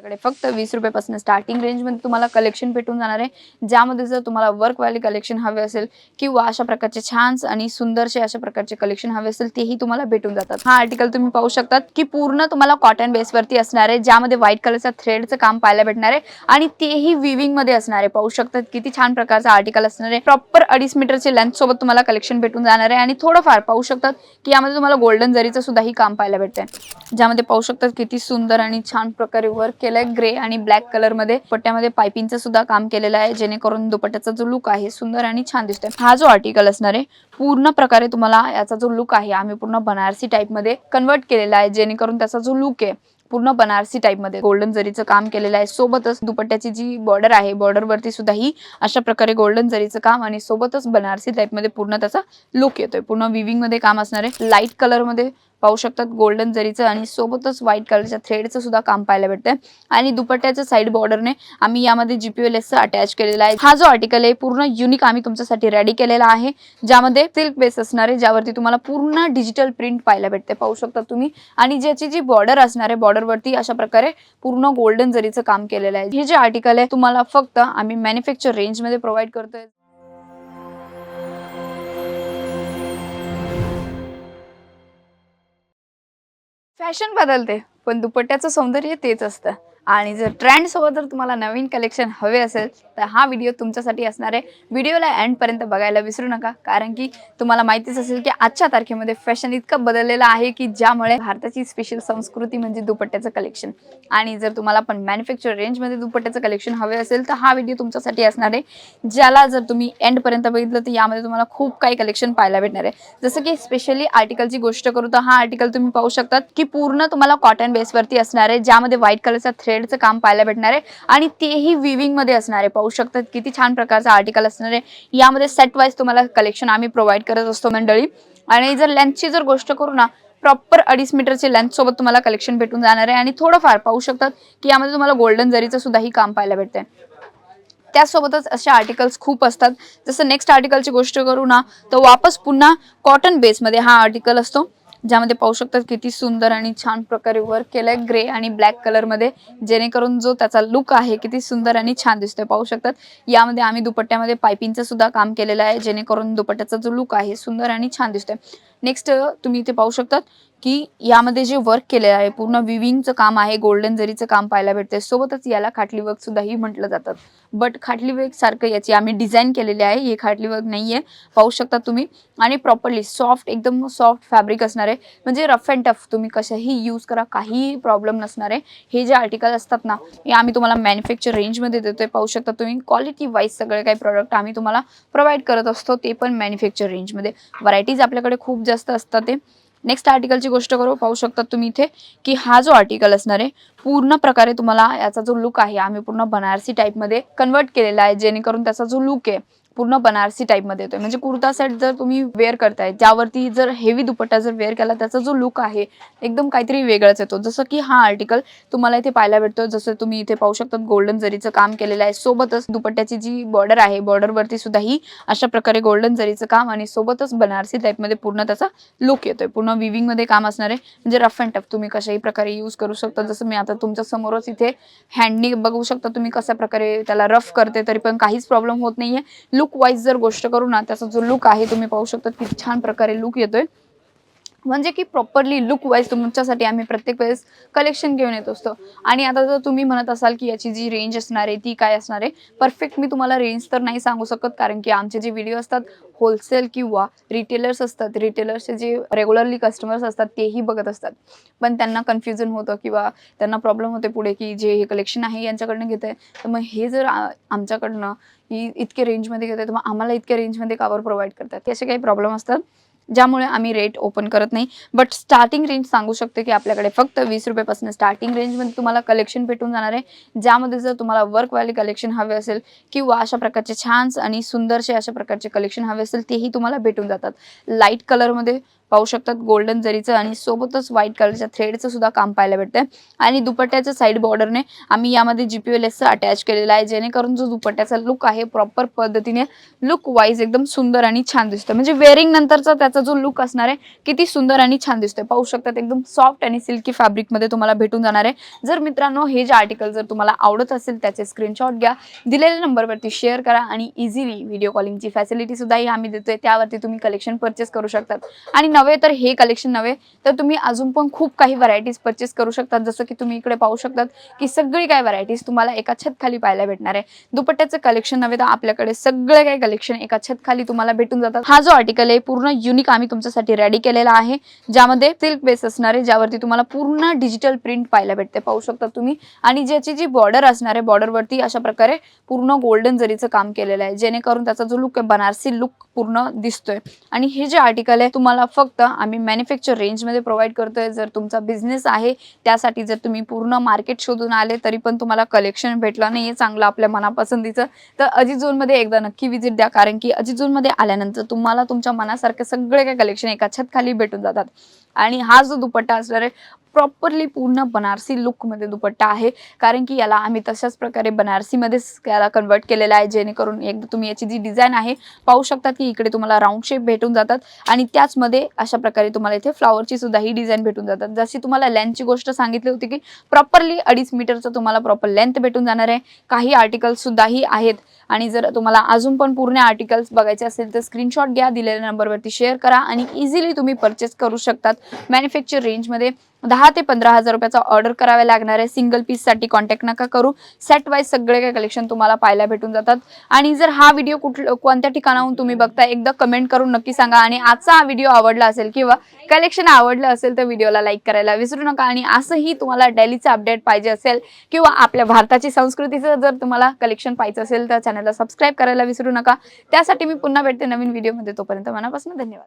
आपल्याकडे फक्त वीस रुपयापासून स्टार्टिंग रेंजमध्ये तुम्हाला कलेक्शन भेटून जाणार आहे. ज्यामध्ये जर तुम्हाला वर्कवाले कलेक्शन हवे असेल किंवा अशा प्रकारचे छान आणि सुंदरसे अशा प्रकारचे कलेक्शन हवे असेल तेही तुम्हाला भेटून जातात. हा आर्टिकल तुम्ही पाहू शकतात की पूर्ण तुम्हाला कॉटन बेसवरती असणार आहे ज्यामध्ये व्हाईट कलरचा थ्रेडचं काम पाहायला भेटणार आहे आणि तेही विविंगमध्ये असणार आहे. पाहू शकतात किती छान प्रकारचा आर्टिकल असणार आहे. प्रॉपर अडीच मीटरचे लेंथ सोबत तुम्हाला कलेक्शन भेटून जाणार आहे आणि थोडंफार पाहू शकतात की यामध्ये तुम्हाला गोल्डन जरीचं सुद्धा ही काम पाहायला भेटतंय. ज्यामध्ये पाहू शकतात किती सुंदर आणि छान प्रकारे वर्क केलंय ग्रे आणि ब्लॅक कलरमध्ये पट्ट्यामध्ये पायपिंगचं सुद्धा काम केलेलं आहे जेणेकरून दुपट्ट्याचा जो लुक आहे सुंदर आणि छान दिसतोय. हा जो आर्टिकल असणार आहे पूर्ण प्रकारे तुम्हाला याचा जो लुक आहे आम्ही पूर्ण बनारसी टाईपमध्ये कन्वर्ट केलेला आहे जेणेकरून त्याचा जो लुक आहे पूर्ण बनारसी टाईपमध्ये. गोल्डन जरीचं काम केलेलं आहे सोबतच दुपट्ट्याची जी बॉर्डर आहे बॉर्डर वरती सुद्धा ही अशा प्रकारे गोल्डन जरीचं काम आणि सोबतच बनारसी टाइपमध्ये पूर्ण त्याचा लुक येतोय. पूर्ण विविंगमध्ये काम असणार आहे. लाइट कलरमध्ये पाहू शकतात गोल्डन जरीचं आणि सोबतच व्हाईट कलरच्या थ्रेडचं सुद्धा काम पाहायला भेटतंय. आणि दुपट्ट्याच्या साईड बॉर्डरने आम्ही यामध्ये जीपीएलएस अटॅच केलेला आहे. हा जो आर्टिकल आहे पूर्ण युनिक आम्ही तुमच्यासाठी रेडी केलेला आहे ज्यामध्ये सिल्क बेस असणार आहे ज्यावरती तुम्हाला पूर्ण डिजिटल प्रिंट पाहायला भेटते पाहू शकता तुम्ही. आणि ज्याची जी बॉर्डर असणार आहे बॉर्डर वरती अशा प्रकारे पूर्ण गोल्डन जरीचं काम केलेलं आहे. हे जे आर्टिकल आहे तुम्हाला फक्त आम्ही मॅन्युफॅक्चर रेंजमध्ये प्रोव्हाइड करतोय. फॅशन बदलते पण दुपट्ट्याचं सौंदर्य तेच असतं. आणि जर ट्रेंडसोबत जर तुम्हाला नवीन कलेक्शन हवे असेल तर हा व्हिडिओ तुमच्यासाठी असणार आहे. व्हिडिओला एंडपर्यंत बघायला विसरू नका कारण की तुम्हाला माहितीच असेल की आजच्या तारखेमध्ये फॅशन इतकं बदललेलं आहे की ज्यामुळे भारताची स्पेशल संस्कृती म्हणजे दुपट्ट्याचं कलेक्शन आणि जर तुम्हाला पण मॅन्युफॅक्चर रेंजमध्ये दुपट्ट्याचं कलेक्शन हवे असेल तर हा व्हिडिओ तुमच्यासाठी असणार आहे. ज्याला जर तुम्ही एंडपर्यंत बघितलं तर यामध्ये तुम्हाला खूप काही कलेक्शन पाहायला भेटणार आहे. जसं की स्पेशली आर्टिकलची गोष्ट करू तर हा आर्टिकल तुम्ही पाहू शकतात की पूर्ण तुम्हाला कॉटन बेसवरती असणार आहे ज्यामध्ये व्हाईट कलरचा थ्रेड थ्रेडचं काम पाहायला भेटणार आहे. आणि तेही विविंगमध्ये असणार आहे. पाहू शकतात किती छान प्रकारचा आर्टिकल असणार आहे. यामध्ये सेट वाईज तुम्हाला कलेक्शन आम्ही प्रोव्हाइड करत असतो मंडळी. आणि जर लेंथची जर गोष्ट करू ना प्रॉपर अडीच मीटरची लेंथ सोबत तुम्हाला कलेक्शन भेटून जाणार आहे. आणि थोडंफार पाहू शकतात की यामध्ये तुम्हाला गोल्डन जरीचं सुद्धा ही काम पाहायला भेटतंय. त्यासोबतच असे आर्टिकल्स खूप असतात. जसं नेक्स्ट आर्टिकलची गोष्ट करू ना तर वापस पुन्हा कॉटन बेसमध्ये हा आर्टिकल असतो. ज्यामध्ये पाहू शकतात किती सुंदर आणि छान प्रकारे वर्क केलंय. ग्रे आणि ब्लॅक कलरमध्ये. जेणेकरून जो त्याचा लुक आहे किती सुंदर आणि छान दिसतोय. पाहू शकतात. यामध्ये आम्ही दुपट्ट्यामध्ये पायपिंगचं सुद्धा काम केलेलं आहे. जेणेकरून दुपट्ट्याचा जो लुक आहे सुंदर आणि छान दिसतोय. नेक्स्ट तुम्ही इथे पाहू शकतात की यामध्ये जे वर्क केलेलं आहे पूर्ण विविंगचं काम आहे गोल्डन जरीचं काम पाहायला भेटते सोबतच याला खाटली वर्क सुद्धाही म्हटलं जातात बट खाटली वर्क सारखं याची आम्ही डिझाईन केलेली आहे हे खाटली वर्क नाही आहे पाहू शकता तुम्ही. आणि प्रॉपरली सॉफ्ट एकदम सॉफ्ट फॅब्रिक असणार आहे. म्हणजे रफ अँड टफ तुम्ही कशाही यूज करा काहीही प्रॉब्लेम नसणार आहे. हे जे आर्टिकल असतात ना हे आम्ही तुम्हाला मॅन्युफॅक्चर रेंजमध्ये देतोय. पाहू शकता तुम्ही क्वालिटी वाईज सगळे काही प्रॉडक्ट आम्ही तुम्हाला प्रोव्हाइड करत असतो ते पण मॅन्युफॅक्चर रेंजमध्ये व्हरायटीज आपल्याकडे खूप जास्त असतात ते. नेक्स्ट आर्टिकलची गोष्ट करू पाहू शकता तुम्ही इथे की हा जो आर्टिकल असणार आहे पूर्ण प्रकारे तुम्हाला याचा जो लुक आहे आम्ही पूर्ण बनारसी टाईपमध्ये कन्वर्ट केलेला आहे जेणेकरून त्याचा जो लुक आहे पूर्ण बनारसी टाईपमध्ये येतोय. म्हणजे कुर्ता सेट जर तुम्ही वेअर करताय त्यावरती जर हेवी दुपट्टा जर वेअर केला त्याचा जो लुक आहे एकदम काहीतरी वेगळाच येतो. जसं की हा आर्टिकल तुम्हाला इथे पाहायला भेटतो. जसं तुम्ही इथे पाहू शकता गोल्डन जरीचं काम केलेलं आहे सोबतच दुपट्ट्याची जी बॉर्डर आहे बॉर्डर वरती सुद्धा ही अशा प्रकारे गोल्डन जरीचं काम आणि सोबतच बनारसी टाईपमध्ये पूर्ण त्याचा लुक येतोय. पूर्ण विविंगमध्ये काम असणार आहे म्हणजे रफ अँड टफ तुम्ही कशाही प्रकारे यूज करू शकता. जसं मी आता तुमच्या समोरच इथे हँडनी बघू शकता तुम्ही कशा प्रकारे त्याला रफ करते तरी पण काहीच प्रॉब्लेम होत नाहीये. लुक वाईज जर गोष्ट करू ना त्याचा जो लुक आहे तुम्ही पाहू शकता किती छान प्रकारे लुक येतोय. म्हणजे की प्रॉपरली लुक वाईज तुमच्यासाठी आम्ही प्रत्येक वेळेस कलेक्शन घेऊन येत असतो. आणि आता जर तुम्ही म्हणत असाल की याची जी रेंज असणार आहे ती काय असणार आहे परफेक्ट मी तुम्हाला रेंज तर नाही सांगू शकत. कारण की आमचे जे व्हिडिओ असतात होलसेल किंवा रिटेलर्स असतात रिटेलर्सचे जे रेग्युलरली कस्टमर्स असतात तेही बघत असतात. पण त्यांना कन्फ्युजन होतं किंवा त्यांना प्रॉब्लेम होते पुढे की जे हे कलेक्शन आहे यांच्याकडनं घेत आहे तर मग हे जर आमच्याकडनं ही इतके रेंजमध्ये घेत आहे तर मग आम्हाला इतक्या रेंजमध्ये कावर प्रोव्हाइड करतात? हे असे काही प्रॉब्लेम असतात. ज्यामुळे आम्ही रेट ओपन करत नाही. बट स्टार्टिंग रेंज सांगू शकते की आपल्याकडे फक्त वीस रुपयापासून स्टार्टिंग रेंजमध्ये तुम्हाला कलेक्शन भेटून जाणार आहे. ज्यामध्ये जर तुम्हाला वर्कवाले कलेक्शन हवे असेल किंवा अशा प्रकारचे छान आणि सुंदरसे अशा प्रकारचे कलेक्शन हवे असेल तेही तुम्हाला भेटून जातात. लाइट कलरमध्ये पाहू शकतात गोल्डन जरीचं आणि सोबतच व्हाईट कलरच्या थ्रेडचं सुद्धा काम पाहायला भेटतंय. आणि दुपट्ट्याच्या साईड बॉर्डरने आम्ही यामध्ये जीपीएल एस अटॅच केलेला आहे जेणेकरून जो दुपट्ट्याचा लुक आहे प्रॉपर पद्धतीने लुक वाईज एकदम सुंदर आणि छान दिसतोय. म्हणजे वेअरिंग नंतरचा त्याचा जो लुक असणार आहे किती सुंदर आणि छान दिसतोय. पाहू शकतात एकदम सॉफ्ट आणि सिल्की फॅब्रिकमध्ये तुम्हाला भेटून जाणार आहे. जर मित्रांनो हे जे आर्टिकल जर तुम्हाला आवडत असेल त्याचे स्क्रीनशॉट घ्या दिलेल्या नंबरवरती शेअर करा आणि इझिली व्हिडिओ कॉलिंगची फॅसिलिटी सुद्धा ही आम्ही देतोय. त्यावरती तुम्ही कलेक्शन परचेस करू शकतात. आणि नव्हे तर हे कलेक्शन नव्हे तर तुम्ही अजून पण खूप काही व्हरायटीज परचेस करू शकतात. जसं की तुम्ही इकडे पाहू शकतात की सगळी काही व्हरायटीज तुम्हाला एका छत खाली पाहायला भेटणार आहे. दुपट्ट्याचं कलेक्शन नव्हे तर आपल्याकडे सगळे काही कलेक्शन एका छत खाली तुम्हाला भेटून जातात. हा जो आर्टिकल आहे पूर्ण युनिक आम्ही तुमच्यासाठी रेडी केलेला आहे ज्यामध्ये सिल्क बेस असणार आहे ज्यावरती तुम्हाला पूर्ण डिजिटल प्रिंट पाहायला भेटते. पाहू शकता तुम्ही. आणि ज्याची जी बॉर्डर असणार आहे बॉर्डरवरती अशा प्रकारे पूर्ण गोल्डन जरीचं काम केलेलं आहे जेणेकरून त्याचा जो लुक आहे बनारसी लुक पूर्ण दिसतोय. आणि हे जे आर्टिकल आहे तुम्हाला फक्त आम्ही मॅन्युफॅक्चर रेंजमध्ये प्रोव्हाइड करतोय. जर तुमचा बिझनेस आहे त्यासाठी जर तुम्ही पूर्ण मार्केट शोधून आले तरी पण तुम्हाला कलेक्शन भेटलं नाहीये चांगलं आपल्या मनापसंतीचं तर अजित झोनमध्ये एकदा नक्की व्हिजिट द्या कारण की अजित झोनमध्ये आल्यानंतर तुम्हाला तुमच्या मनासारखे सगळे काही कलेक्शन एका छत खाली भेटून जातात. आणि हा जो दुपट्टा असणार आहे प्रॉपरली पूर्ण बनारसी लुकमध्ये दुपट्टा आहे. कारण की याला आम्ही तशाच प्रकारे बनारसीमध्येच याला कन्वर्ट केलेला आहे. जेणेकरून एकदा तुम्ही याची जी डिझाईन आहे पाहू शकतात की इकडे तुम्हाला राऊंड शेप भेटून जातात. आणि त्याचमध्ये अशा प्रकारे तुम्हाला इथे फ्लॉवरची सुद्धा ही डिझाईन भेटून जातात. जशी तुम्हाला लेंथची गोष्ट सांगितली होती की प्रॉपरली अडीच मीटरचं तुम्हाला प्रॉपर लेंथ भेटून जाणार आहे. काही आर्टिकल्ससुद्धाही आहेत. आणि जर तुम्हाला अजून पण पूर्ण आर्टिकल्स बघायचे असेल तर स्क्रीनशॉट घ्या दिलेल्या नंबरवरती शेअर करा आणि इझिली तुम्ही परचेस करू शकतात. मॅन्युफॅक्चर रेंजमध्ये दहा ते पंधरा हजार रुपयाचा ऑर्डर करावे लागणार आहे. सिंगल पीससाठी कॉन्टॅक्ट नका करू. सेट वाईज सगळे काही कलेक्शन तुम्हाला पाहायला भेटून जातात. आणि जर हा व्हिडिओ कुठलं कोणत्या ठिकाणाहून तुम्ही बघताय एकदा कमेंट करून नक्की सांगा. आणि आजचा हा व्हिडिओ आवडला असेल किंवा कलेक्शन आवडलं असेल तर व्हिडिओला लाईक करायला विसरू नका. आणि असंही तुम्हाला डेलीचं अपडेट पाहिजे असेल किंवा आपल्या भारताची संस्कृतीचं जर तुम्हाला कलेक्शन पाहिजे असेल तर चॅनलला सबस्क्राईब करायला विसरू नका. त्यासाठी मी पुन्हा भेटते नवीन व्हिडिओमध्ये तोपर्यंत मनापासून धन्यवाद.